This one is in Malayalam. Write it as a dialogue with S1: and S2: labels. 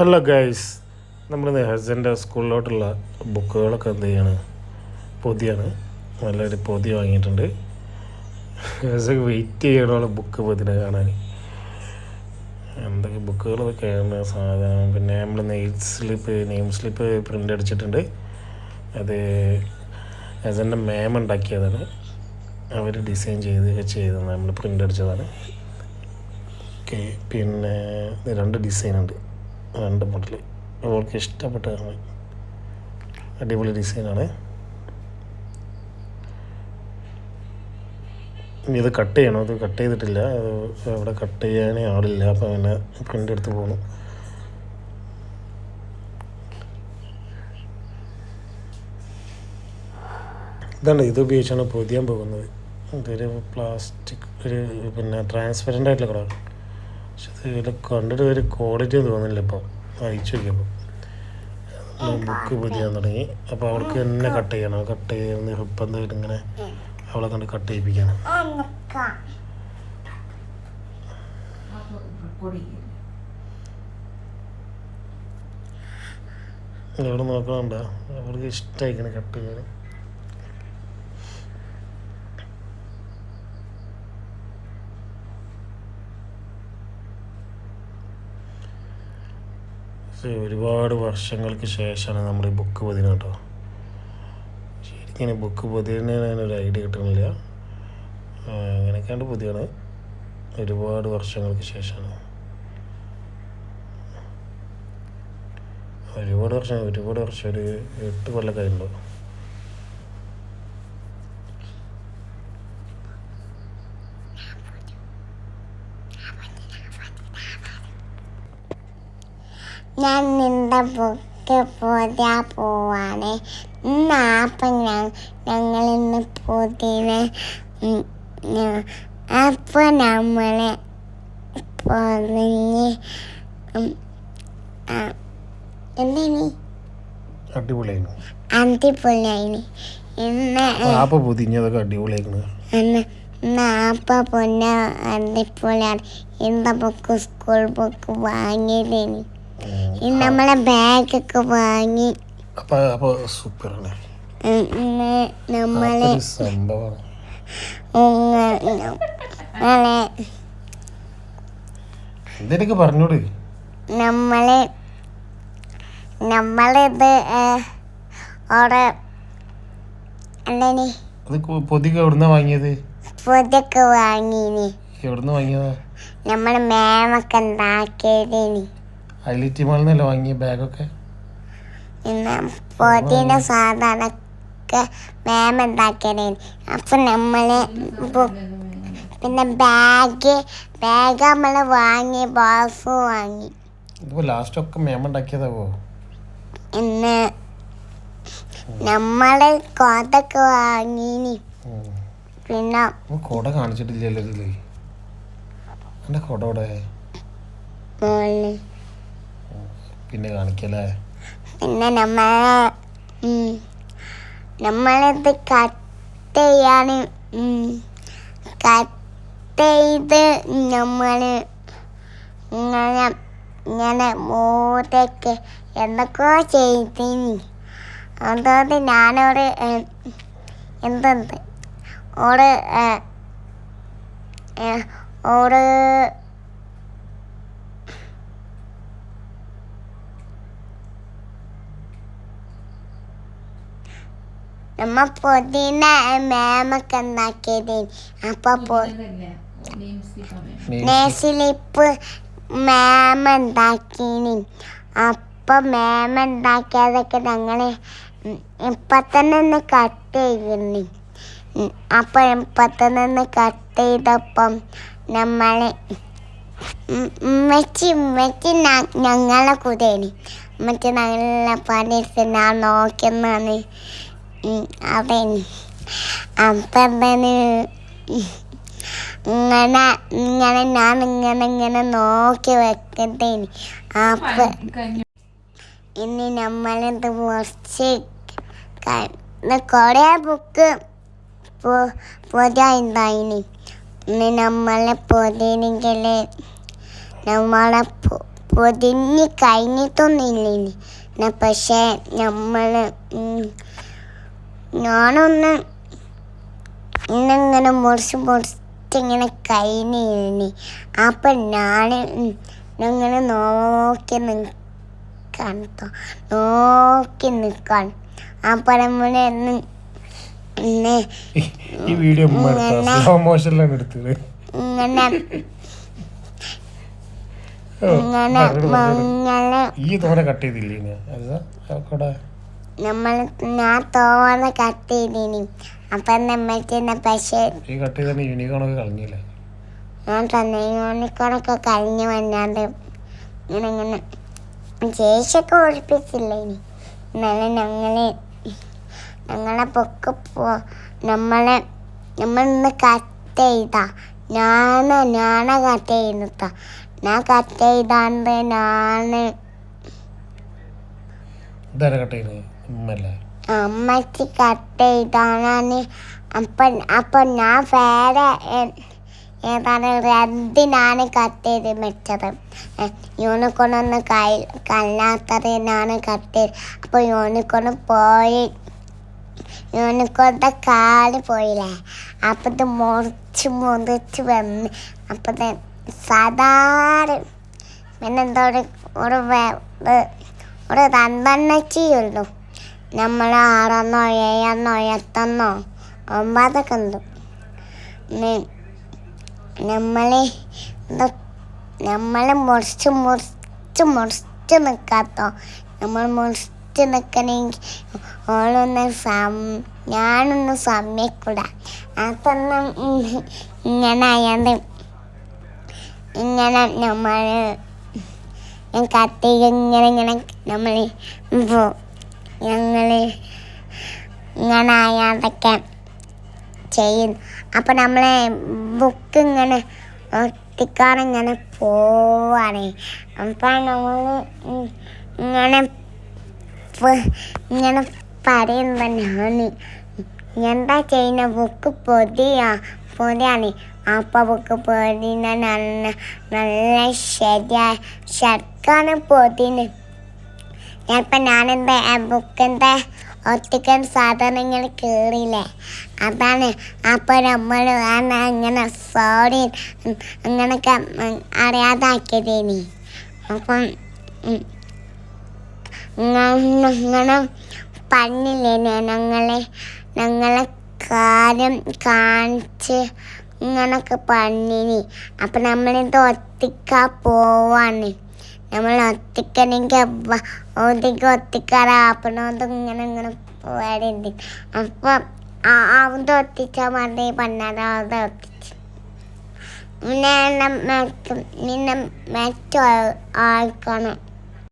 S1: ഹലോ ഗൈസ് നമ്മൾ ഹസ്ബന്റെ സ്കൂളിലോട്ടുള്ള ബുക്കുകളൊക്കെ എന്ത് ചെയ്യാണ്? പൊതിയാണ്. നല്ലൊരു പൊതി വാങ്ങിയിട്ടുണ്ട്. ഹസക്ക് വെയിറ്റ് ചെയ്യണമുള്ള ബുക്ക് പൊതിനെ കാണാൻ. എന്തൊക്കെ ബുക്കുകളൊക്കെയാണ് സാധനം പിന്നെ നമ്മൾ name slip name slip print അടിച്ചിട്ടുണ്ട്. അത് ഹസന്റെ മാം ഉണ്ടാക്കിയതാണ്. അവർ ഡിസൈൻ ചെയ്ത് ചെയ്തതാണ് നമ്മൾ പ്രിന്റ് അടിച്ചതാണ്. ഓക്കെ പിന്നെ രണ്ട് ഡിസൈൻ ഉണ്ട്. രണ്ട് മോഡൽ അവൾക്ക് ഇഷ്ടപ്പെട്ടതാണ് അടിപൊളി ഡിസൈനാണ്. ഇത് കട്ട് ചെയ്യണം. ഇത് കട്ട് ചെയ്തിട്ടില്ല. അവിടെ കട്ട് ചെയ്യാനേ ആളില്ല. അപ്പോൾ പിന്നെ പ്രിന്റ് എടുത്ത് പോകണം ഇതാണ് ഇത് ഉപയോഗിച്ചാണ് പൊതിയാൻ പോകുന്നത്. ഇതൊരു പ്ലാസ്റ്റിക് ഒരു പിന്നെ ട്രാൻസ്പെറന്റ് ആയിട്ടുള്ള കളർ പക്ഷെ ഇത് കണ്ടിട്ട് ഒരു ക്വാളിറ്റി തോന്നുന്നില്ല ഇപ്പം. അയച്ചു നോക്കിയപ്പോൾ ബുക്ക് പൊതിയാൻ തുടങ്ങി. അപ്പോൾ അവൾക്ക് തന്നെ കട്ട് ചെയ്യണം. കട്ട് ചെയ്യുന്ന നിർബന്ധമായിട്ട് ഇങ്ങനെ അവളെ കണ്ട് കട്ട് ചെയ്യിപ്പിക്കണം. ഇവിടെ നോക്കണണ്ട? അവൾക്ക് ഇഷ്ടമായിക്കണം കട്ട് ചെയ്യാൻ. ഒരുപാട് വർഷങ്ങൾക്ക് ശേഷമാണ് നമ്മൾ ഈ ബുക്ക് പതിന കേട്ടോ. ശരിക്കും ബുക്ക് പൊതിന് ഒരു ഐഡിയ കിട്ടുന്നില്ല ആ, അങ്ങനെയൊക്കെയാണ് പുതിയാണ്. ഒരുപാട് വർഷങ്ങൾക്ക് ശേഷമാണ്. ഒരുപാട് വർഷം ഒരുപാട് വർഷം ഒരു എട്ട് കൊല്ലമൊക്കെ
S2: ഞാൻ നിന്റെ ബുക്ക് പുതിയ പോവാണ്. ഇന്ന് അപ്പം ഞാൻ ഞങ്ങൾ ഇന്ന് പുതിയ അപ്പോൾ നമ്മൾ പൊതിഞ്ഞ് എന്താണ്
S1: അടിപൊളിയായിരുന്നു.
S2: അടിപൊളിയായിന്. ഇന്ന്
S1: ആപ്പ പൊതിഞ്ഞതൊക്കെ അടിപൊളിയായിരുന്നു.
S2: ഇന്ന് ഇന്ന് ആപ്പ പൊന്ന അടിപൊളിയാണ്. എന്താ ബുക്ക് സ്കൂൾ ബുക്ക് വാങ്ങിയതിന്. നമ്മളെ ബാഗൊക്കെ വാങ്ങി.
S1: അപ്പൊ അപ്പൊ സൂപ്പറാണ്.
S2: നമ്മളെ
S1: സംഭവമാണ് എന്തെങ്കിലുമൊക്കെ പറഞ്ഞോട്?
S2: നമ്മൾ നമ്മളിത് അവിടെ
S1: പൊതിക്ക് എവിടുന്നാ വാങ്ങിയത്?
S2: പൊതൊക്കെ വാങ്ങിന്.
S1: എവിടുന്ന് വാങ്ങിയതാ?
S2: നമ്മളെ മേമൊക്കെ ഉണ്ടാക്കിയതിന്.
S1: ഹൈലൈറ്റ് മാളിന്നല്ലേ വാങ്ങിയ ബാഗൊക്കെ?
S2: ഇന്ന് പൊതിന്റെ സാധനമൊക്കെ മേമ ഉണ്ടാക്കിയതിന് അപ്പൊ നമ്മൾ ബു- പിന്നെ ബാഗ് ബാഗ് നമ്മൾ വാങ്ങി ബോക്സ് വാങ്ങി.
S1: ഇതിപ്പോ ലാസ്റ്റ് ഒക്കെ മേമ ഉണ്ടാക്കിയതാവോ
S2: പിന്നെ നമ്മൾ കോതൊക്കെ വാങ്ങിനി. പിന്നെ
S1: കോട കാണിച്ചിട്ടില്ലല്ലോ ഇതിൽ. എന്റെ കോട ഇവിടെ
S2: മോളിൽ.
S1: പിന്നെ കാണിക്കല്ലേ?
S2: പിന്നെ നമ്മ നമ്മളത് കട്ട് ചെയ്യാണ് കട്ട് ചെയ്ത് നമ്മൾ ഇങ്ങനെ ഇങ്ങനെ മോതക്ക് എന്തൊക്കെയോ ചെയ്തിനി. അതുകൊണ്ട് ഞാനോട് എന്തുണ്ട്? ഓട് ഓട് നമ്മ പൊതിന മേമൊക്കെ ഉണ്ടാക്കിയത്. അപ്പൊ നേസിലിപ്പ് മേമ ഉണ്ടാക്കീനി. അപ്പൊ മേമ ഉണ്ടാക്കിയതൊക്കെ ഞങ്ങൾ ഇപ്പൊ തന്നെ ഒന്ന് കട്ട് ചെയ്യുന്നു അപ്പൊ ഇപ്പൊ തന്നെ ഒന്ന് കട്ട് ചെയ്തപ്പം നമ്മളെ ഉമ്മച്ചി ഉമ്മച്ചി ഞങ്ങളെ കൂടെയാണ്. ഉമ്മച്ചി നല്ല പണി ഞാൻ നോക്കുന്നതാണ് ഉം അതേനി അപ്പൊ എന്താണ് ഇങ്ങനെ ഇങ്ങനെ ഞാൻ ഇങ്ങനെ ഇങ്ങനെ നോക്കി വെക്കണ്ടേനി അപ്പ ഇനി നമ്മളിത് കുറച്ച് കൊറേ ബുക്ക് പൊതിയുണ്ടായിനി ഇനി നമ്മളെ പൊതിയെങ്കിൽ നമ്മളെ പൊതിഞ്ഞ് എന്നാ പക്ഷേ നമ്മൾ ഞാനൊന്ന് ഇന്നിങ്ങനെ മുറിച്ച് മുറിച്ച് ഇങ്ങനെ കഴിഞ്ഞിരുന്നു. അപ്പം ഞാൻ ഇങ്ങനെ നോക്കി നിൽക്കാൻ. നോക്കി നിൽക്കാൻ ഇന്ന് ഇന്ന്
S1: ഈ വീഡിയോ എടുത്തത്.
S2: ഇങ്ങനെ
S1: ഈ തോനെ കട്ട് ചെയ്തില്ലേ
S2: നമ്മൾ ഞാൻ തോന്ന കട്ട് ചെയ്തിനി നമ്മൾ നമ്മൾക്കിന്നെ പക്ഷേ
S1: ഈ കട്ട് ചെയ്ത യൂണിക്കോണൊക്കെ കളഞ്ഞില്ല?
S2: ഞാൻ തന്നെ യൂണിക്കോണൊക്കെ കഴിഞ്ഞു വന്നാണ്ട് ഇങ്ങനെ ഇങ്ങനെ ചേച്ചിയൊക്കെ ഒളിപ്പിച്ചില്ല ഇനി. എന്നാലും ഞങ്ങൾ ഞങ്ങളെ പൊക്ക് പോ നമ്മളെ നമ്മൾ ഇന്ന് കട്ട് ചെയ്താ ഞാന ഞാനെ കട്ട് ചെയ്യുന്നതാ ഞാൻ കട്ട് ചെയ്താണ്ട് ഞാൻ
S1: ഇതാരാ കട്ട് ചെയ്യുന്നത്
S2: അമ്മച്ചി കട്ട് ചെയ്താണ് അപ്പം അപ്പം ഞാൻ വേറെ ഏതാണ് റെഡിനാണ് കട്ട് ചെയ്ത് വെച്ചത്? യൂണിക്കോണൊന്ന് കൈ കല്ലാത്തതിനാണ് കട്ട് ചെയ്ത്. അപ്പോൾ യൂണിക്കോണ് പോയി യൂണിക്കോണിന്റെ കാൽ പോയില്ലേ? അപ്പം ഇത് മുറിച്ച് മുറിച്ച് വന്ന് അപ്പം സാധാരണ പിന്നെ എന്തോ ഒരു ഒരു ഒരു- രണ്ടെണ്ണച്ചിയുള്ളൂ നമ്മൾ ആറെന്നോ ഏഴെന്നോ എട്ടെന്നോ ഒമ്പതൊക്കെ ഉണ്ട് നമ്മളെ നമ്മൾ മുറിച്ച് മുറിച്ച് മുറിച്ച് നിൽക്കാത്തോ നമ്മൾ മുറിച്ച് നിൽക്കണമെങ്കിൽ ഓളൊന്ന് സം ഞാനൊന്ന് സമ്മതിക്കൂട അതൊന്നും ഇങ്ങനെ അയാത് ഇങ്ങനെ നമ്മൾ കത്തി ഇങ്ങനെ ഇങ്ങനെ നമ്മൾ ഞങ്ങൾ ഇങ്ങനെ അതൊക്കെ ചെയ്യുന്നു. അപ്പം നമ്മളെ ബുക്ക് ഇങ്ങനെ ഒട്ടിക്കാറിങ്ങനെ പോവാണ്. അപ്പം നമ്മൾ ഇങ്ങനെ ഇങ്ങനെ പറയും തന്നെയാണ് എന്താ ചെയ്യുന്ന? ബുക്ക് പൊതിയാ പൊതിയാണ്. അപ്പോൾ ബുക്ക് പൊതിന നല്ല നല്ല ശരിയായ ശർക്കാണ് പൊതിന് ചിലപ്പോൾ ഞാനെന്താ ബുക്കിന്റെ ഒട്ടിക്കാൻ സാധനങ്ങൾ കയറിയില്ലേ അതാണ്. അപ്പോൾ നമ്മൾ അങ്ങനെ സോറി അങ്ങനെയൊക്കെ അറിയാതാക്കിയതേനി. അപ്പം ഇങ്ങനെ പറഞ്ഞില്ലേ ഞങ്ങളെ ഞങ്ങളെ കാര്യം കാണിച്ച് ഇങ്ങനൊക്കെ പറഞ്ഞിനി. അപ്പം നമ്മളിത് ഒത്തിക്കാൻ പോവാണ്. നമ്മൾ ഒത്തിക്കണെങ്കിൽ ഓന്തിക്ക് ഒത്തിക്കാറാപ്പണോന്ത് ഇങ്ങനെ ഇങ്ങനെ പോയാലുണ്ട് അപ്പം അവിടെ ഒത്തിച്ചാൽ മതി പറഞ്ഞാൽ ഒത്തിച്ച് പിന്നെ പിന്നെ മറ്റു ആൾക്കാണ്